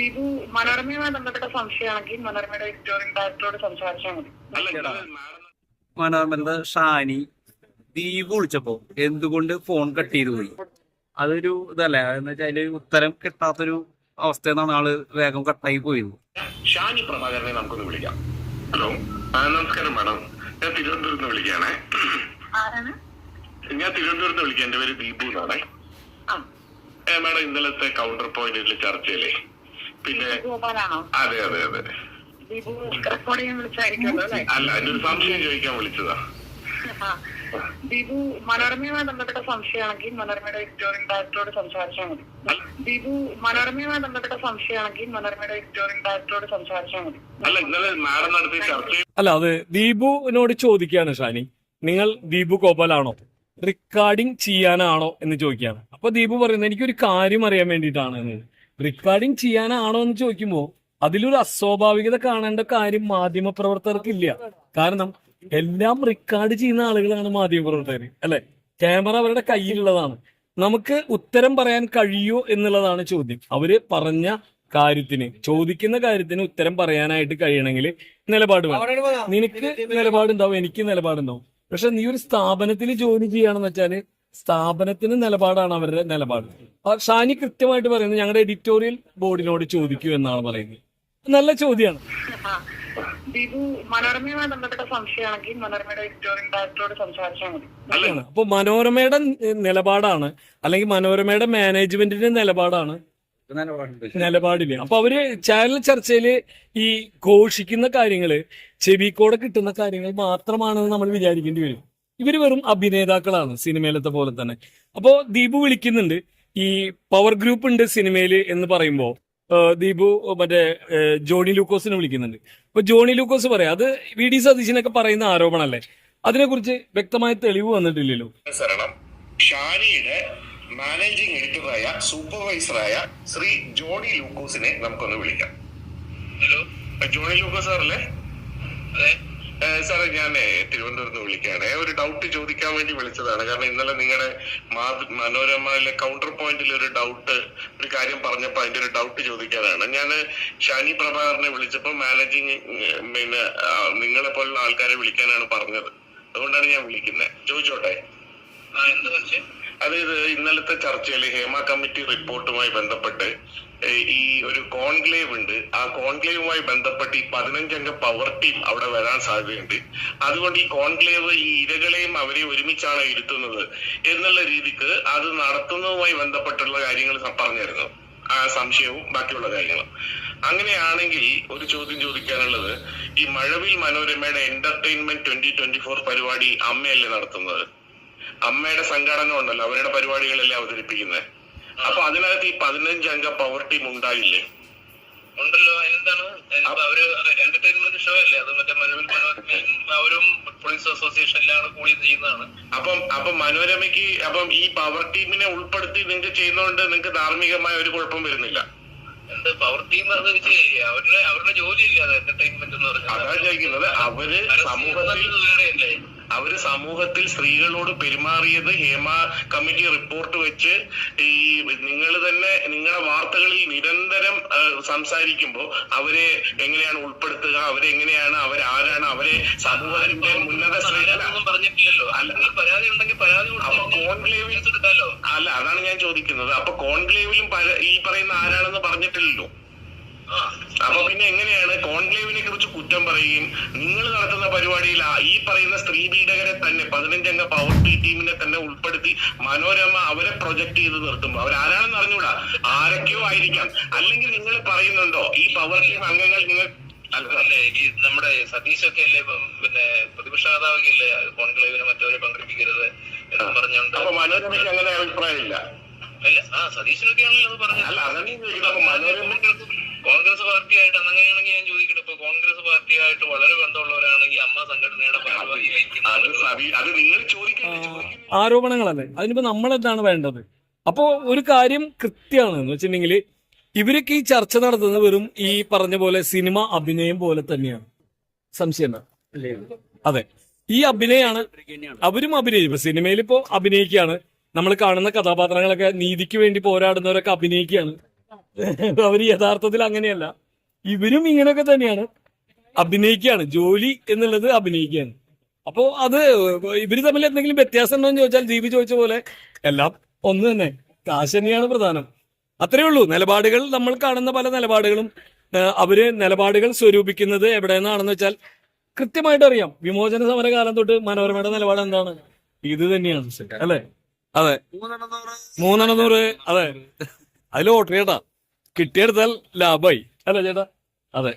ദീപു മനോരമയുമായി ബന്ധപ്പെട്ട സംശയമാണെങ്കിൽ മനോരമയുടെ എഡിറ്റോറിയൽ ഡയറക്ടറോട് സംസാരിച്ചാൽ മതി. മനോരമന്റെ ഷാനി ദീപ് വിളിച്ചപ്പോ എന്തുകൊണ്ട് ഫോൺ കട്ട് ചെയ്തു പോയി? അതൊരു ഇതല്ലേ? എന്ന് വെച്ചാൽ ഉത്തരം കിട്ടാത്തൊരു അവസ്ഥ എന്നാണ് ആൾ വേഗം കട്ടായി പോയത്. ഷാനി പ്രഭാകരനെ നമുക്കൊന്ന് വിളിക്കാം. ഹലോ. ആ, നമസ്കാരം മാഡം. ഞാൻ തിരുവനന്തപുരത്ത് വിളിക്കാണേ ആരാണ്? ഞാൻ തിരുവനന്തപുരത്ത് വിളിക്കാം. എന്റെ പേര് ദീപു എന്നാണേ. മാഡം ഇന്നലത്തെ കൗണ്ടർ പോയിന്റിൽ ചർച്ചയില്ലേ? പിന്നെ അതെ അതെ അതെ. അല്ല? ഒരു സംശയം ചോദിക്കാൻ വിളിച്ചതാ. ദീപു മനോരമയുമായി ബന്ധപ്പെട്ട സംശയമാണെങ്കിൽ മനോരമയുടെ എഡിറ്റോറിയൽ ഡയറക്ടറോട് സംസാരിച്ചാൽ മതി. ദീപു മനോരമയുമായി ബന്ധപ്പെട്ട സംശയമാണെങ്കിൽ മനോരമയുടെ എഡിറ്റോറിയൽ ഡയറക്ടറോട് സംസാരിച്ചാൽ മതി. അല്ല ഇന്നലെ മാഡം നടത്തിയ ചർച്ച അല്ല അത് ദീപുവിനോട് ചോദിക്കുകയാണ് ഷാനി. നിങ്ങൾ ദീപു ഗോപാലാണോ? റെക്കോർഡിംഗ് ചെയ്യാനാണോ എന്ന് ചോദിക്കുകയാണ്. അപ്പൊ ദീപു പറയുന്നത് എനിക്കൊരു കാര്യം അറിയാൻ വേണ്ടിയിട്ടാണ് എന്ന് റെക്കോർഡിംഗ് ചെയ്യാനാണോ എന്ന് ചോദിക്കുമ്പോൾ അതിലൊരു അസ്വാഭാവികത കാണേണ്ട കാര്യം മാധ്യമ പ്രവർത്തകർക്കില്ല കാരണം എല്ലാം റെക്കോർഡ് ചെയ്യുന്ന ആളുകളാണ് മാധ്യമ പ്രവർത്തകർ അല്ലെ? ക്യാമറ അവരുടെ കയ്യിലുള്ളതാണ്. നമുക്ക് ഉത്തരം പറയാൻ കഴിയോ എന്നുള്ളതാണ് ചോദ്യം. അവർ പറഞ്ഞ കാര്യത്തിന് ചോദിക്കുന്ന കാര്യത്തിന് ഉത്തരം പറയാനായിട്ട് കഴിയണമെങ്കിൽ നിലപാട് വേണം. നിനക്ക് നിലപാടുണ്ടാവും എനിക്ക് നിലപാടുണ്ടാവും. പക്ഷെ നീ ഒരു സ്ഥാപനത്തിൽ ജോലി ചെയ്യുകയാണെന്ന് വെച്ചാൽ സ്ഥാപനത്തിന് നിലപാടാണ് അവരുടെ നിലപാട്. ഷാനി കൃത്യമായിട്ട് പറയുന്നത് ഞങ്ങളുടെ എഡിറ്റോറിയൽ ബോർഡിനോട് ചോദിക്കൂ എന്നാണ് പറയുന്നത്. നല്ല ചോദ്യമാണ് അപ്പൊ മനോരമയുടെ നിലപാടാണ് അല്ലെങ്കിൽ മനോരമയുടെ മാനേജ്മെന്റിന്റെ നിലപാടാണ് നിലപാടില്ല അപ്പൊ അവർ ചാനൽ ചർച്ചയിൽ ഈ ഘോഷിക്കുന്ന കാര്യങ്ങൾ ചെവിക്കോടെ കിട്ടുന്ന കാര്യങ്ങൾ മാത്രമാണെന്ന് നമ്മൾ വിചാരിക്കേണ്ടി വരും. ഇവർ വെറും അഭിനേതാക്കളാണ് സിനിമയിലത്തെ പോലെ തന്നെ. അപ്പോൾ ദീപു വിളിക്കുന്നുണ്ട്. ഈ പവർ ഗ്രൂപ്പ് ഉണ്ട് സിനിമയിൽ എന്ന് പറയുമ്പോൾ ദീപു മറ്റേ ജോണി ലൂക്കോസിനെ വിളിക്കുന്നുണ്ട്. അപ്പൊ ജോണി ലൂക്കോസ് പറയാം അത് വി ഡി സതീശനൊക്കെ പറയുന്ന ആരോപണമല്ലേ അതിനെക്കുറിച്ച് വ്യക്തമായ തെളിവ് വന്നിട്ടില്ലല്ലോ. ഷാനിയുടെ മാനേജിംഗ് എഡിറ്ററായ സൂപ്പർവൈസറായ ശ്രീ ജോണി ലൂക്കോസിനെ നമുക്കൊന്ന് വിളിക്കാം. ഹലോ ജോണി ലൂക്കോസ് സാറല്ലേ? അതെ. സാറേ ഞാൻ തിരുവനന്തപുരത്ത് വിളിക്കുകയാണ് ഒരു ഡൗട്ട് ചോദിക്കാൻ വേണ്ടി വിളിച്ചതാണ്. കാരണം ഇന്നലെ നിങ്ങളുടെ മനോരമയിലെ കൗണ്ടർ പോയിന്റിൽ ഒരു ഡൗട്ട് ഒരു കാര്യം പറഞ്ഞപ്പോൾ അതിന്റെ ഒരു ഡൗട്ട് ചോദിക്കാനാണ്. ഞാൻ ഷാനി പ്രഭാകറിനെ വിളിച്ചപ്പോൾ മാനേജിങ് പിന്നെ നിങ്ങളെ പോലുള്ള ആൾക്കാരെ വിളിക്കാനാണ് പറഞ്ഞത്. അതുകൊണ്ടാണ് ഞാൻ വിളിക്കുന്നത് ചോദിച്ചോട്ടെ? അതായത് ഇന്നലത്തെ ചർച്ചയിൽ ഹേമ കമ്മിറ്റി റിപ്പോർട്ടുമായി ബന്ധപ്പെട്ട് ഈ ഒരു കോൺക്ലേവ് ഉണ്ട്. ആ കോൺക്ലേവുമായി ബന്ധപ്പെട്ട് ഈ പതിനഞ്ചംഗ പവർ ടീം അവിടെ വരാൻ സാധ്യതയുണ്ട്. അതുകൊണ്ട് ഈ കോൺക്ലേവ് ഈ ഇരകളെയും അവരെ ഒരുമിച്ചാണ് ഇരുത്തുന്നത് എന്നുള്ള രീതിക്ക് അത് നടത്തുന്നതുമായി ബന്ധപ്പെട്ടുള്ള കാര്യങ്ങൾ പറഞ്ഞിരുന്നു. ആ സംശയവും ബാക്കിയുള്ള കാര്യങ്ങളും. അങ്ങനെയാണെങ്കിൽ ഒരു ചോദ്യം ചോദിക്കാനുള്ളത് ഈ മഴവിൽ മനോരമയുടെ എന്റർടൈൻമെന്റ് ട്വന്റി ട്വന്റി ഫോർ പരിപാടി അമ്മയല്ലേ നടത്തുന്നത്? അമ്മയുടെ സംഘടന ഉണ്ടല്ലോ അവരുടെ പരിപാടികളല്ലേ അവതരിപ്പിക്കുന്നത്? അപ്പൊ അതിനകത്ത് ഈ പതിനഞ്ചംഗ പവർ ടീം ഉണ്ടായില്ലേ? ഉണ്ടല്ലോ. എന്താണ്? അവർ എന്റർടൈൻമെന്റ് ഷോ അല്ലേ? അത് മറ്റേ മനോരമ മനോരമയും അവരും പോലീസ് അസോസിയേഷൻ എല്ലാം കൂടി ചെയ്യുന്നതാണ്. അപ്പം അപ്പം മനോരമയ്ക്ക് അപ്പം ഈ പവർ ടീമിനെ ഉൾപ്പെടുത്തി നിങ്ങൾക്ക് ചെയ്യുന്നതുകൊണ്ട് നിങ്ങൾക്ക് ധാർമ്മികമായ ഒരു കുഴപ്പം വരുന്നില്ല. എന്ത് പവർ ടീം എന്ന് വെച്ച് അവരുടെ അവരുടെ ജോലിയില്ല അത് എന്റർടൈൻമെന്റ് എന്ന് അതാണ് പറഞ്ഞാൽ ചോദിക്കുന്നത്. അവർ സമൂഹത്തിൽ വേറെയല്ലേ? അവർ സമൂഹത്തിൽ സ്ത്രീകളോട് പെരുമാറിയത് ഹേമ കമ്മിറ്റി റിപ്പോർട്ട് വെച്ച് ഈ നിങ്ങൾ തന്നെ നിങ്ങളുടെ വാർത്തകളിൽ നിരന്തരം സംസാരിക്കുമ്പോൾ അവരെ എങ്ങനെയാണ് ഉൾപ്പെടുത്തുക അവരെ എങ്ങനെയാണ് അവരാരാണ് അവരെ സമൂഹത്തിന്റെ ഉന്നത പറഞ്ഞിട്ടില്ലല്ലോ. അല്ലെങ്കിൽ പരാതി ഉണ്ടെങ്കിൽ പരാതി അപ്പൊ കോൺക്ലേവിൽ എടുക്കാലോ അല്ല അതാണ് ഞാൻ ചോദിക്കുന്നത്. അപ്പൊ കോൺക്ലേവിലും ഈ പറയുന്ന ആരാണെന്ന് പറഞ്ഞിട്ടില്ലല്ലോ. അപ്പൊ പിന്നെ എങ്ങനെയാണ് കോൺക്ലേവിനെ കുറിച്ച് കുറ്റം പറയുകയും നിങ്ങൾ നടത്തുന്ന പരിപാടിയിൽ ഈ പറയുന്ന സ്ത്രീ പീഡകരെ തന്നെ പതിനഞ്ചംഗ പവർ ടീമിനെ തന്നെ ഉൾപ്പെടുത്തി മനോരമ അവരെ പ്രൊജക്ട് ചെയ്ത് നിർത്തുമ്പോൾ അവരാരാണെന്ന് അറിഞ്ഞൂടാ? ആരൊക്കെയോ ആയിരിക്കാം. അല്ലെങ്കിൽ നിങ്ങൾ പറയുന്നുണ്ടോ ഈ പവർ ടീം അംഗങ്ങൾ നിങ്ങൾ അല്ലേ. ഈ നമ്മുടെ സതീശൊക്കെ അല്ലേ പിന്നെ പ്രതിപക്ഷ നേതാവൊക്കെ അല്ലേ കോൺക്ലേവിന് മറ്റവരെ പങ്കെടുപ്പിക്കരുത് എന്ന് പറഞ്ഞുകൊണ്ട് അപ്പൊ മനോരമയ്ക്ക് അങ്ങനെ അഭിപ്രായമില്ല. അല്ല ആ സതീശനൊക്കെയാണല്ലോ അത് പറഞ്ഞത്. അല്ല അങ്ങനെ മനോരമ കോൺഗ്രസ് പാർട്ടിയായിട്ട് വളരെ ബന്ധമുള്ളവരാണെങ്കിൽ അമ്മ സംഘടനയുടെ ഭാഗമായി അത് നിങ്ങൾ ചോദിക്കുന്നത് ആരോപണങ്ങളല്ലേ? അതിനിപ്പോ നമ്മളെന്താണ് വേണ്ടത്? അപ്പോ ഒരു കാര്യം കൃത്യമാണ്. എന്ന് വെച്ചിട്ടുണ്ടെങ്കിൽ ഇവരൊക്കെ ഈ ചർച്ച നടത്തുന്നത് വെറും ഈ പറഞ്ഞ പോലെ സിനിമ അഭിനയം പോലെ തന്നെയാണ്. സംശയം? അതെ. ഈ അഭിനയാണ് അവരും അഭിനയിക്കും ഇപ്പൊ സിനിമയിൽ ഇപ്പോ അഭിനയിക്കുകയാണ്. നമ്മൾ കാണുന്ന കഥാപാത്രങ്ങളൊക്കെ നീതിക്ക് വേണ്ടി പോരാടുന്നവരൊക്കെ അഭിനയിക്കുകയാണ്. അവർ യഥാർത്ഥത്തിൽ അങ്ങനെയല്ല. ഇവരും ഇങ്ങനെയൊക്കെ തന്നെയാണ്. അഭിനയിക്കുകയാണ് ജോലി എന്നുള്ളത് അഭിനയിക്കുകയാണ് അപ്പോ അത് ഇവർ തമ്മിൽ എന്തെങ്കിലും വ്യത്യാസം ഉണ്ടോ എന്ന് ചോദിച്ചാൽ ദീപ് ചോദിച്ച പോലെ എല്ലാം ഒന്ന് തന്നെ. കാശ് തന്നെയാണ് പ്രധാനം. അത്രേ ഉള്ളൂ. നിലപാടുകൾ നമ്മൾ കാണുന്ന പല നിലപാടുകളും അവർ നിലപാടുകൾ സ്വരൂപിക്കുന്നത് എവിടെ നിന്നാണെന്ന് വെച്ചാൽ കൃത്യമായിട്ട് അറിയാം. വിമോചന സമര കാലം തൊട്ട് മനോരമയുടെ നിലപാട് എന്താണ്? ഇത് തന്നെയാണ് അല്ലെ? അതെ. മൂന്നെണ്ണൂറ് അതെ. അതിൽ ഓട്ടറി കേട്ടാ കിട്ടിയെടുത്താൽ ലാഭമായി. അല്ലേ ചേട്ടാ അതെ.